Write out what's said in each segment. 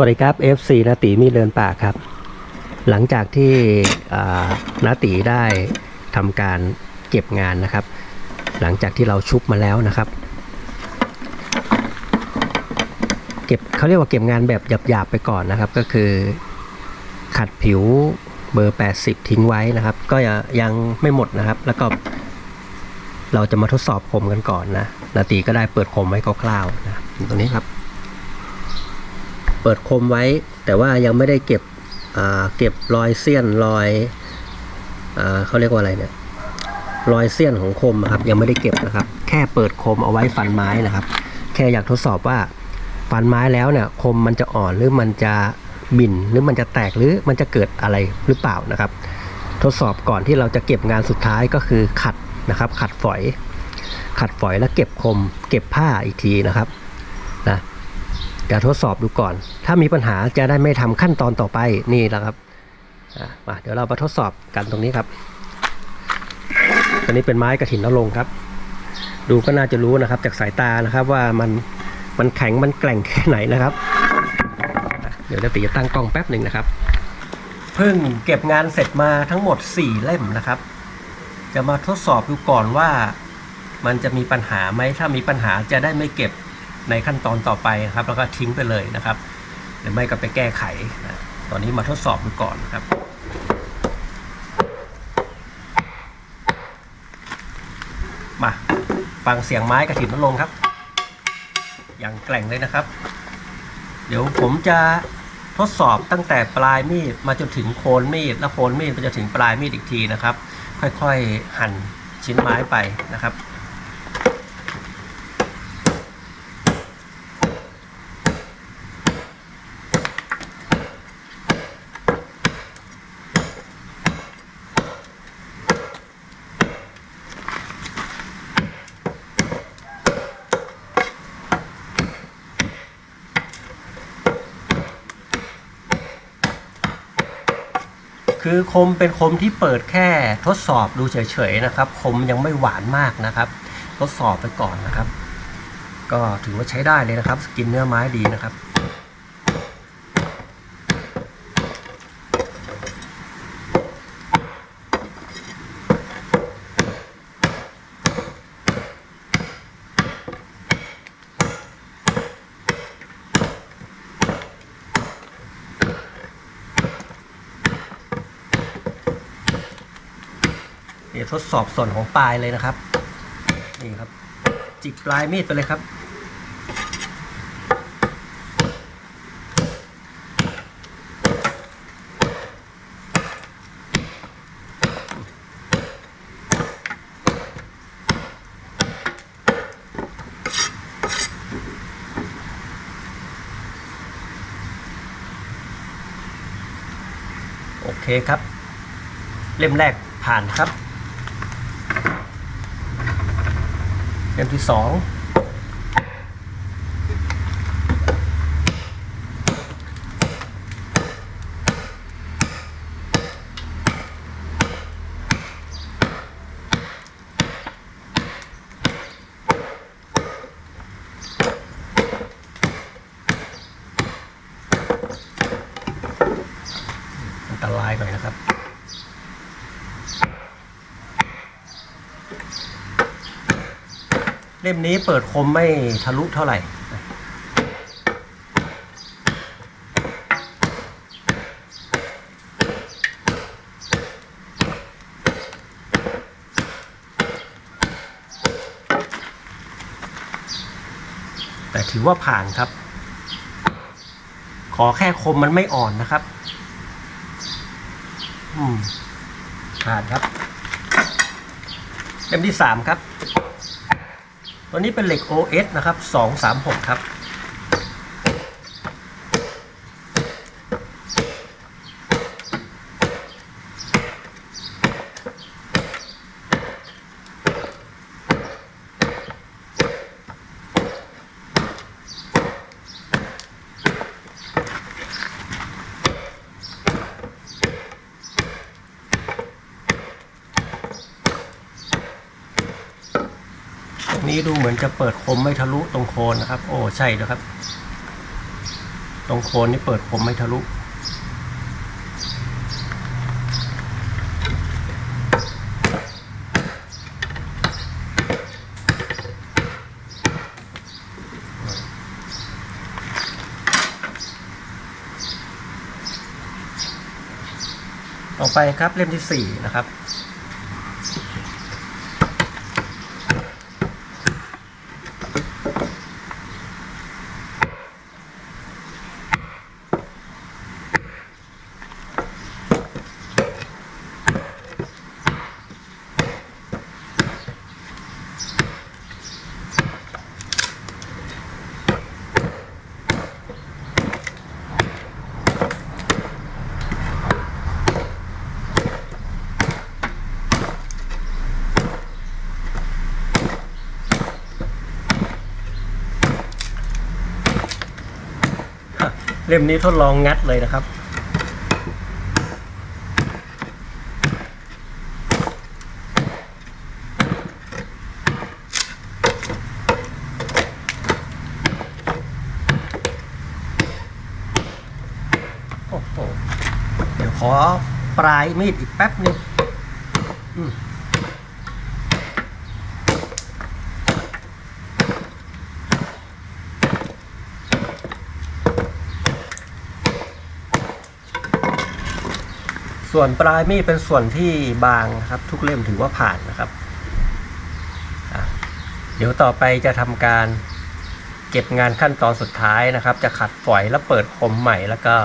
วัสดีครับ FC นาตีมีเรือนป่าครับ หลังจากที่นาตีได้ทำการเก็บงานนะครับ หลังจากที่เราชุบมาแล้วนะครับ เก็บเขาเรียกว่าเก็บงานแบบหยาบๆไปก่อนนะครับ ก็คือ ขัดผิวเบอร์ 80 ทิ้งไว้นะครับ ก็ยังไม่หมดนะครับ แล้วก็เราจะมาทดสอบคมกันก่อนนะนาตีก็ได้เปิดคมไว้คร่าวๆนะตรงนี้ครับ เปิดคมไว้ แต่ว่ายังไม่ได้เก็บเก็บรอยเสี้ยนรอยอเขาเรียกว่าอะไรเนี่ยรอยเสี้ยนของคมครับยังไม่ได้เก็บนะครับ แค่เปิดคมเอาไว้ฟันไม้นะครับ แค่อยากทดสอบว่าฟันไม้แล้วเนี่ยคมมันจะอ่อนหรือมันจะบินหรือมันจะแตกหรือมันจะเกิดอะไรหรือเปล่านะครับ ทดสอบก่อนที่เราจะเก็บงานสุดท้ายก็คือขัดนะครับ ขัดฝอย ขัดฝอยแล้วเก็บคม เก็บผ้าอีกทีนะครับ จะทดสอบดูก่อน ถ้ามีปัญหาจะได้ไม่ทำขั้นตอนต่อไปนี่แหละครับอะมาเดี๋ยวเรามาทดสอบกันตรงนี้ครับตัวนี้เป็นไม้กระถินนรงค์ครับ ดูก็น่าจะรู้นะครับ จากสายตานะครับว่ามันมันแข็งมันแกร่งแค่ไหนนะครับ เดี๋ยวจะตีจะตั้งกล้องแป๊บหนึ่งนะครับ เพิ่งเก็บงานเสร็จมาทั้งหมด 4 เล่มนะครับ จะมาทดสอบดูก่อนว่ามันจะมีปัญหาไหมถ้ามีปัญหาจะได้ไม่เก็บ ในขั้นตอนต่อไปครับ แล้วก็ทิ้งไปเลยนะครับ หรือไม่ก็ไปแก้ไขนะตอนนี้มาทดสอบดูก่อนนะครับมาฟังเสียงไม้กระถิ่นนลงครับ อย่างแกร่งเลยนะครับ เดี๋ยวผมจะทดสอบตั้งแต่ปลายมีดมาจนถึงโคนมีดแล้วโคนมีดไปจะถึงปลายมีดอีกทีนะครับ ค่อยๆหั่นชิ้นไม้ไปนะครับ คือคมเป็นคมที่เปิดแค่ทดสอบดูเฉยๆนะครับ คมยังไม่หวานมากนะครับ ทดสอบไปก่อนนะครับ ก็ถือว่าใช้ได้เลยนะครับกินเนื้อไม้ดีนะครับ ดี๋ยวทดสอบส่วนของปลายเลยนะครับ นี่ครับ จิกปลายมีดไปเลยครับโอเคครับ เล่มแรกผ่านครับ เล่มที่สองอันตรายหน่อยนะครับ เล่มนี้เปิดคมไม่ทะลุเท่าไหร่แต่ถือว่าผ่านครับ ขอแค่คมมันไม่อ่อนนะครับ อืมผ่านครับ เล่มที่สามครับ ตัวนี้เป็นเหล็ก OS นะครับ236 ครับ นี้ดูเหมือนจะเปิดคมไม่ทะลุตรงโคนนะครับ โอ้ใช่นะครับ ตรงโคนนี่เปิดคมไม่ทะลุ ต่อไปครับเล่มที่สี่นะครับ เล่มนี้ทดลองงัดเลยนะครับ โอ้โห เดี๋ยวขอปลายมีดอีกแป๊บนึงอืม ส่วนปลายมีดเป็นส่วนที่บางครับ ทุกเล่มถือว่าผ่านนะครับ เดี๋ยวต่อไปจะทำการเก็บงานขั้นตอนสุดท้ายนะครับ จะขัดฝอยแล้วเปิดคมใหม่ แล้วก็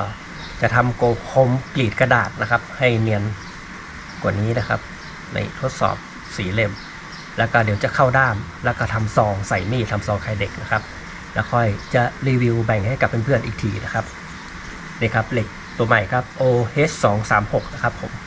จะทำโกคมกรีดกระดาษนะครับ ให้เนียนกว่านี้นะครับ ในทดสอบสีเล่ม แล้วก็เดี๋ยวจะเข้าด้ามแล้วก็ทำซองใส่มีดทำซองไข่เด็กนะครับ แล้วค่อยจะรีวิวแบ่งให้กับเพื่อนๆอีกทีนะครับนี่ครับเหล็ก ตัวใหม่ครับ OH 2 3 6 นะครับผม